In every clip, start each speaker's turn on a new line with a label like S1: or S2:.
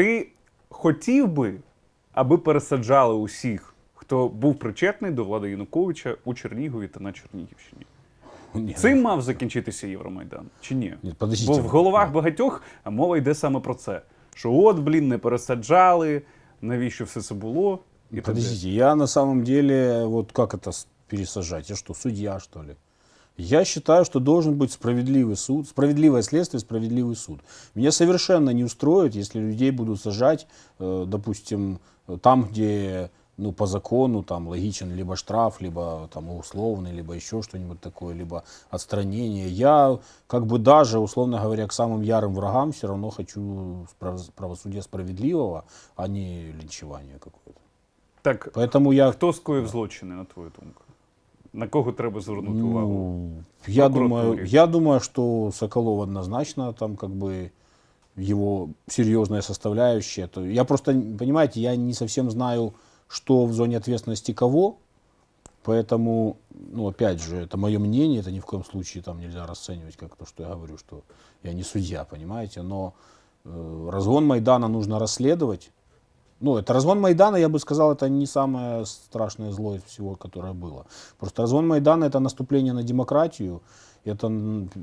S1: Ти хотів би, аби пересаджали усіх, хто був причетний до влади Януковича у Чернігові та на Чернігівщині.
S2: Нет.
S1: Цим мав закінчитися Євромайдан, чи ні?
S2: Подождите.
S1: Бо в головах багатьох мова йде саме про це. Що от, блін, не пересаджали, навіщо все це було? І.
S2: Подождите, я на самом деле, вот как это пересажать? Я что, судья, что ли? Я считаю, что должен быть справедливый суд, справедливое следствие, справедливый суд. Меня совершенно не устроит, если людей будут сажать, э, допустим, там, где ну, по закону там логичен либо штраф, либо там условный, либо еще что-нибудь такое, либо отстранение. Я как бы даже, условно говоря, к самым ярым врагам все равно хочу правосудия справедливого, а не линчевания какое-то.
S1: Так,
S2: Поэтому я,
S1: хто скоїв злочини, на твою думку? На кого треба звернути увагу?
S2: ну, я
S1: прокуратуре.
S2: думаю, я думаю, что Соколов однозначно там как бы его серьезная составляющая. То я просто, понимаете, я не совсем знаю, что в зоне ответственности кого, поэтому, ну, опять же, это мое мнение, это ни в коем случае там нельзя расценивать как то, что я говорю, что я не судья, понимаете, но э, разгон Майдана нужно расследовать. Ну, это разгон Майдана, я бы сказал, это не самое страшное зло из всего, которое было. Просто разгон Майдана это наступление на демократию, это,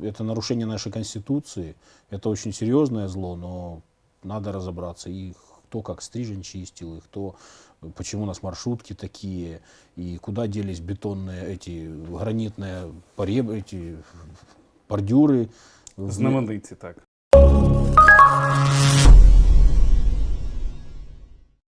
S2: это нарушение нашей конституции, это очень серьезное зло, но надо разобраться, и кто как стрижень чистил, и кто, почему у нас маршрутки такие, и куда делись бетонные эти гранитные пореб, эти бордюры.
S1: Знамениті, так.